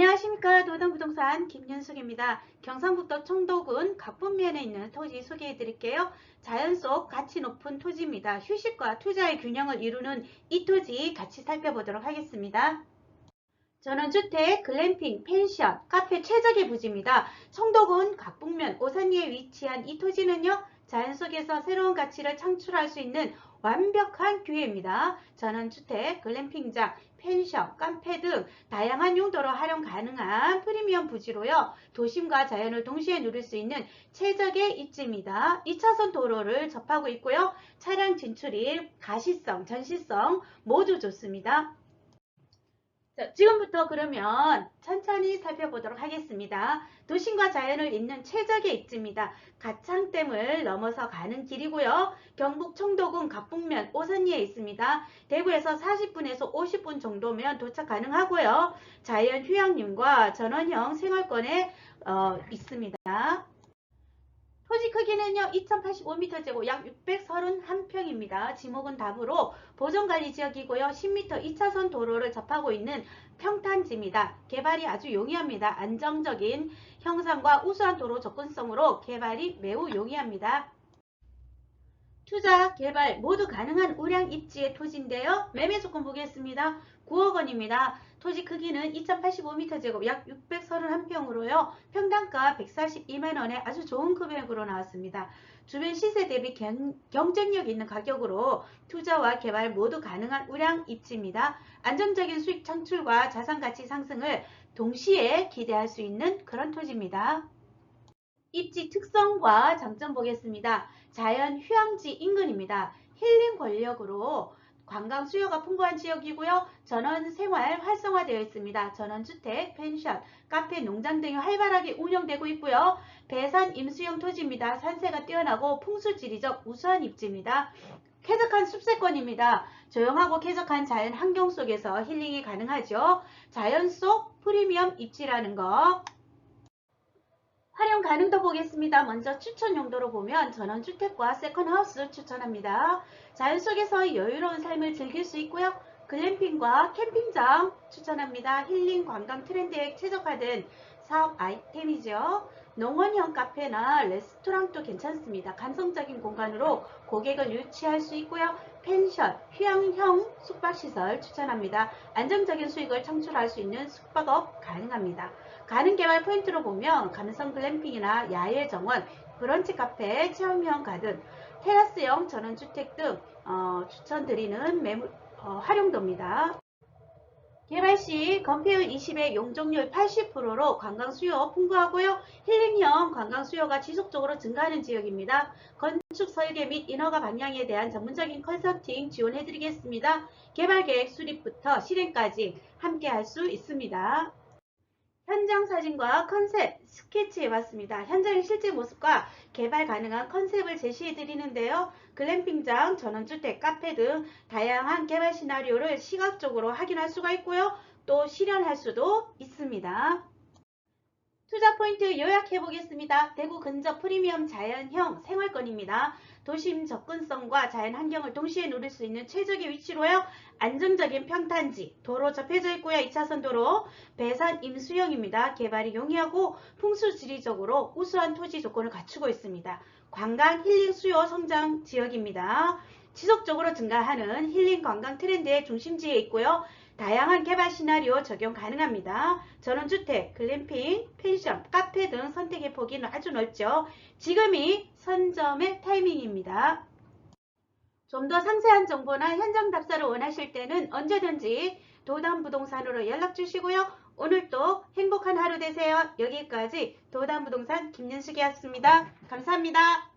안녕하십니까 도담부동산 김윤숙입니다. 경상북도 청도군 갑분면에 있는 토지 소개해 드릴게요. 자연 속 가치 높은 토지입니다. 휴식과 투자의 균형을 이루는 이 토지 같이 살펴보도록 하겠습니다. 전원주택, 글램핑, 펜션, 카페 최적의 부지입니다. 청도군 갑북면 오산리에 위치한 이 토지는요. 자연 속에서 새로운 가치를 창출할 수 있는 완벽한 기회입니다. 전원주택, 글램핑장, 펜션, 카페 등 다양한 용도로 활용 가능한 프리미엄 부지로요. 도심과 자연을 동시에 누릴 수 있는 최적의 입지입니다. 2차선 도로를 접하고 있고요. 차량 진출이 가시성, 전시성 모두 좋습니다. 자, 지금부터 그러면 천천히 살펴보도록 하겠습니다. 도심과 자연을 잇는 최적의 입지입니다. 가창댐을 넘어서 가는 길이고요. 경북 청도군 갑북면 오산리에 있습니다. 대구에서 40분에서 50분 정도면 도착 가능하고요. 자연 휴양림과 전원형 생활권에 어, 있습니다. 토지 크기는요 2085m 제곱 약 631평입니다. 지목은 답으로 보존관리 지역이고요. 10m 2차선 도로를 접하고 있는 평탄지입니다. 개발이 아주 용이합니다. 안정적인 형상과 우수한 도로 접근성으로 개발이 매우 용이합니다. 투자, 개발 모두 가능한 우량 입지의 토지인데요. 매매 조건 보겠습니다. 9억 원입니다. 토지 크기는 2085m 제곱 약 631평으로요. 평당가 142만 원에 아주 좋은 금액으로 나왔습니다. 주변 시세 대비 경, 경쟁력 있는 가격으로 투자와 개발 모두 가능한 우량 입지입니다. 안정적인 수익 창출과 자산 가치 상승을 동시에 기대할 수 있는 그런 토지입니다. 입지 특성과 장점 보겠습니다. 자연 휴양지 인근입니다. 힐링 권력으로 관광 수요가 풍부한 지역이고요. 전원 생활 활성화되어 있습니다. 전원 주택, 펜션, 카페, 농장 등이 활발하게 운영되고 있고요. 배산 임수형 토지입니다. 산세가 뛰어나고 풍수지리적 우수한 입지입니다. 쾌적한 숲세권입니다. 조용하고 쾌적한 자연 환경 속에서 힐링이 가능하죠. 자연 속 프리미엄 입지라는 거 활용 가능도 보겠습니다. 먼저 추천 용도로 보면 전원주택과 세컨하우스 추천합니다. 자연 속에서 여유로운 삶을 즐길 수 있고요. 글램핑과 캠핑장 추천합니다. 힐링 관광 트렌드에 최적화된 사업 아이템이죠. 농원형 카페나 레스토랑도 괜찮습니다. 감성적인 공간으로 고객을 유치할 수 있고요. 펜션, 휴양형 숙박시설 추천합니다. 안정적인 수익을 창출할 수 있는 숙박업 가능합니다. 가능 개발 포인트로 보면 감성 글램핑이나 야외 정원, 브런치 카페, 체험형 가든, 테라스형 전원주택 등 어, 추천드리는 매물, 어, 활용도입니다. 개발 시 건폐율 20에 용적률 80%로 관광 수요 풍부하고요. 힐링형 관광 수요가 지속적으로 증가하는 지역입니다. 건축 설계 및 인허가 방향에 대한 전문적인 컨설팅 지원해드리겠습니다. 개발 계획 수립부터 실행까지 함께 할 수 있습니다. 현장 사진과 컨셉 스케치해봤습니다. 현장의 실제 모습과 개발 가능한 컨셉을 제시해 드리는데요. 글램핑장, 전원주택, 카페 등 다양한 개발 시나리오를 시각적으로 확인할 수가 있고요. 또 실현할 수도 있습니다. 투자 포인트 요약해 보겠습니다. 대구 근접 프리미엄 자연형 생활권입니다. 도심 접근성과 자연 환경을 동시에 누릴 수 있는 최적의 위치로요. 안정적인 평탄지, 도로 접해져 있고요. 2차선 도로, 배산 임수형입니다. 개발이 용이하고 풍수지리적으로 우수한 토지 조건을 갖추고 있습니다. 관광 힐링 수요 성장 지역입니다. 지속적으로 증가하는 힐링 관광 트렌드의 중심지에 있고요. 다양한 개발 시나리오 적용 가능합니다. 전원주택, 글램핑, 펜션, 카페 등 선택의 폭이 아주 넓죠. 지금이 선점의 타이밍입니다. 좀 더 상세한 정보나 현장 답사를 원하실 때는 언제든지 도담부동산으로 연락 주시고요. 오늘도 행복한 하루 되세요. 여기까지 도담부동산 김윤숙이었습니다. 감사합니다.